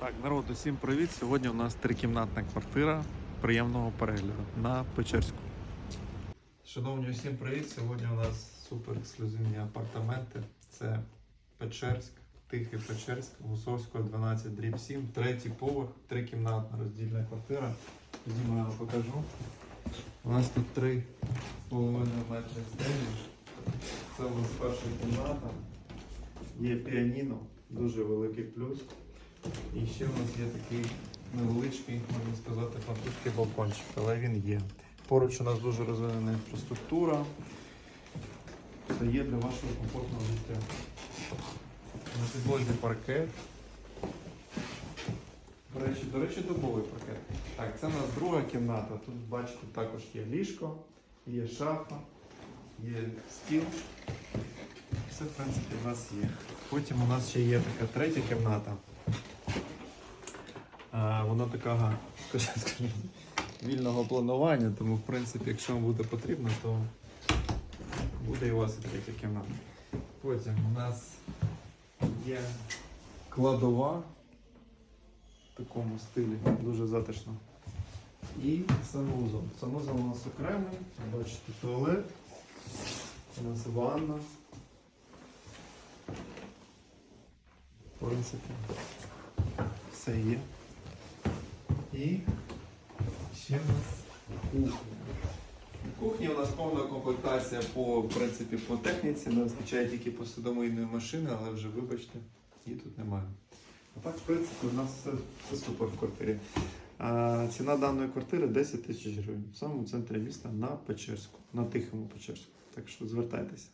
Так, народ, усім привіт. Сьогодні у нас трикімнатна квартира приємного перегляду на Печерську. Шановні, усім привіт. Сьогодні у нас супер ексклюзивні апартаменти. Це Печерськ, Тихий Печерськ, Гусовського 12 дріб 7, третій поверх, трикімнатна роздільна квартира. Ходімо, я вам покажу. У нас тут 3,5 метри стелі. Це у нас перша кімната. Є піаніно, дуже великий плюс. І ще у нас є такий невеличкий, можна сказати, французький балкончик, але він є. Поруч у нас дуже розвинена інфраструктура. Це є для вашого комфортного життя. На підлозі паркет. До речі, до речі, добовий паркет. Так, це у нас друга кімната. Тут, бачите, також є ліжко, є шафа, є стіл. Все, в принципі, в нас є. Потім у нас ще є така третя кімната. Вона така, вільного планування, тому, в принципі, якщо вам буде потрібно, то буде і у вас третя кімната. Потім у нас є кладова в такому стилі, дуже затишно. І санвузол. Санвузол у нас окремий, бачите, туалет, у нас ванна. В принципі, все є. І ще в нас кухня. Кухні у нас повна комплектація по, в принципі, по техніці. Не вистачає тільки посудомийної машини, але вже вибачте, її тут немає. А так, в принципі, у нас все, все супер в квартирі. А, ціна даної квартири 10 тисяч гривень в самому центрі міста на Печерську, на Тихому Печерську. Так що звертайтеся.